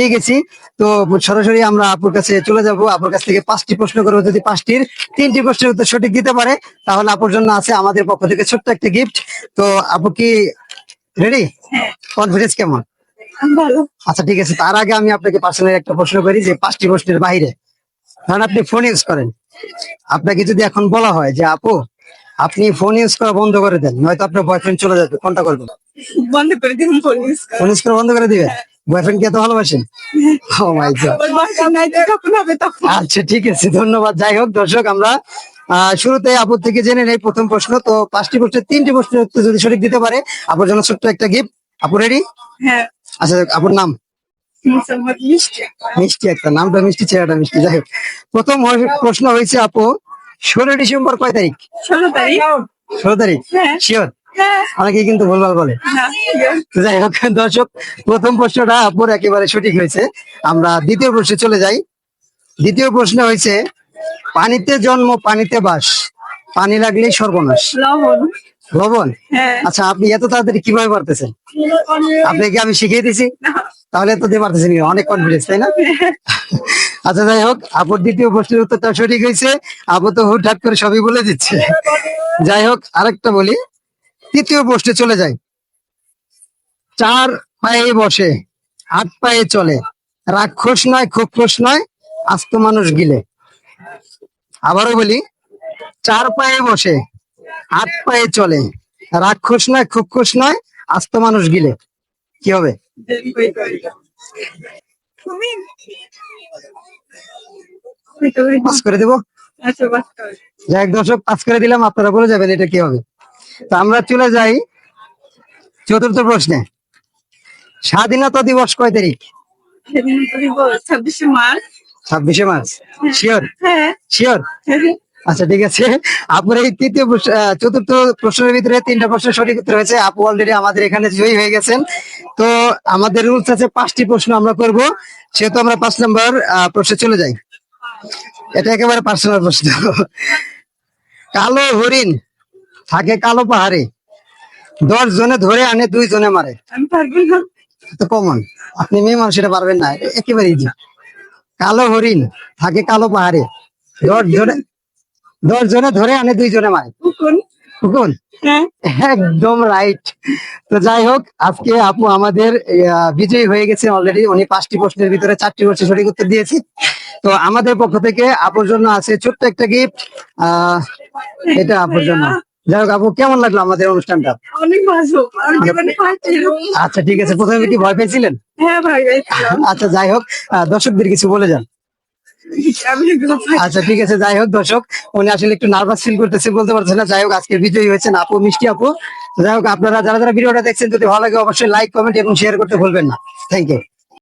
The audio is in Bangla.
পেয়ে গেছি। তো সরাসরি আমরা আপুর কাছে চলে যাব। আপুর কাছ থেকে পাঁচটি প্রশ্ন করব। যদি পাঁচটির তিনটি প্রশ্নের উত্তর সঠিক দিতে পারে তাহলে আপুর জন্য আছে আমাদের পক্ষ থেকে ছোট্ট একটা গিফট তো আপু কি রেডি কনফিডেন্স কেমন? আচ্ছা ঠিক আছে। তার আগে আমি আপনাকে পার্সোনালি একটা প্রশ্ন করি যে পাঁচটি প্রশ্নের বাইরে। কারণ আপনি ফোন ইউজ করেন। আপনাকে যদি এখন বলা হয় যে আপু আপনি ফোন ইউজ করা বন্ধ করে দেন। নয়তো আপনার বয়ফ্রেন্ড চলে যাবে। কোনটা করবেন? বন্ধ করে দিন ফোন ইউজ করা। বন্ধ করে দিবেন? বয়ফ্রেন্ড কে ভালোবাসেন ও মাই গড নাই তো তখন? আচ্ছা ঠিক আছে ধন্যবাদ। যাই হোক দর্শক আমরা শুরুতে আপুর থেকে জেনে নেই প্রথম প্রশ্ন। তো পাঁচটি প্রশ্নের তিনটি প্রশ্নের উত্তর যদি সঠিক দিতে পারে আপুর জন্য ছোট্ট একটা গিফট আপু রেডি হ্যাঁ। আচ্ছা আপুর নাম? মিষ্টি। মিষ্টি একটা নামটা মিষ্টি চেহারাটা মিষ্টি। যাই হোক প্রথম প্রশ্ন হয়েছে আপু ষোলো ডিসেম্বর কয় তারিখ? ষোলো তারিখ। ষোলো তারিখ। হ্যাঁ। শিওর হ্যাঁ অনেকে কিন্তু ভুলভাল বলে। হ্যাঁ। যাই হোক দর্শক প্রথম প্রশ্নটা আপুর একেবারে সঠিক হয়েছে। আমরা দ্বিতীয় প্রশ্নে চলে যাই। দ্বিতীয় প্রশ্ন হয়েছে পানিতে জন্ম পানিতে বাস পানি লাগলেই সর্বনাশ। লবণ। হ্যাঁ। আচ্ছা আপনি এত তাড়াতাড়ি কীভাবে পারতেছেন? আপনাকে আমি শিখিয়ে দিছি। তাহলে তো দিয়ে পারতেছেন অনেক কনফিডেন্স তাই না? আচ্ছা যাই হোক আপুর দ্বিতীয় প্রশ্নের উত্তরটা সঠিক হয়েছে। আপু তো হুটহাট করে সবই বলে দিচ্ছে। যাই হোক আরেকটা বলি। তৃতীয় প্রশ্নে চলে যায় চার পায়ে বসে আট পায়ে চলে। রাক্ষস নয় খুক্ষস নয় আস্ত মানুষ গিলে। আবারও বলি চার পায়ে বসে আট পায়ে চলে। রাক্ষস নয় খুক্ষস নয় আস্ত মানুষ গিলে। কি হবে? পাস করে দেবো? আচ্ছা। যাই দর্শক পাস করে দিলাম আপনারা বলে যাবেন এটা কি হবে। তো আমরা চলে যাই চতুর্থ প্রশ্নে। স্বাধীনতা দিবস কয় তারিখ? ছাব্বিশে মার্চ। ছাব্বিশে মার্চ। শিওর হ্যাঁ। শিওর আচ্ছা ঠিক আছে। আপুর এই তৃতীয় চতুর্থ প্রশ্নের ভিতরে তিনটা প্রশ্নের সঠিক উত্তর হয়েছে। আপু অলরেডি আমাদের এখানে জয়ী হয়ে গেছেন। তো আমাদের রুলস আছে পাঁচটি প্রশ্ন আমরা করব। সেহেতু আমরা পাঁচ নম্বর প্রশ্নে চলে যাই। এটা একেবারে পার্সোনাল প্রশ্ন। কালো হরিণ থাকে কালো পাহাড়ে। দশ জনে ধরে আনে দুই জনে মারে। আমি পারব না। তো কমন আপনি মেয়ে মানুষ এটা পারবেন না। একেবারে ইজি কালো হরিণ থাকে কালো পাহাড়ে। দশ জনে দশ জনে ধরে আনে দুই জনে মারে। কুকুন হ্যাঁ। একদম রাইট তো যাই হোক আজকে আপু আমাদের বিজয়ী হয়ে গেছে অলরেডি উনি পাঁচটি প্রশ্নের ভিতরে চারটি প্রশ্নের সঠিক উত্তর দিয়েছে। তো আমাদের পক্ষ থেকে আপুর জন্য আছে ছোট্ট একটা গিফট আহ এটা আপুর জন্য। যাই হোক আপু কেমন লাগল আমাদের অনুষ্ঠানটা? অনেক ভালো। আচ্ছা ঠিক আছে। প্রথমে কি ভয় পেয়েছিলেন? হ্যাঁ আচ্ছা যাই হোক দর্শকদের কিছু বলে যান। আচ্ছা ঠিক আছে যাই হোক দর্শক উনি আসলে একটু নার্ভাস ফিল করতেছে বলতে পারছে না। যাই হোক আজকে বিজয়ী হয়েছেন আপু মিষ্টি আপু। যাই হোক আপনারা যারা যারা ভিডিওটা দেখছেন যদি ভালো লাগে অবশ্যই লাইক কমেন্ট এবং শেয়ার করতে ভুলবেন না। Thank you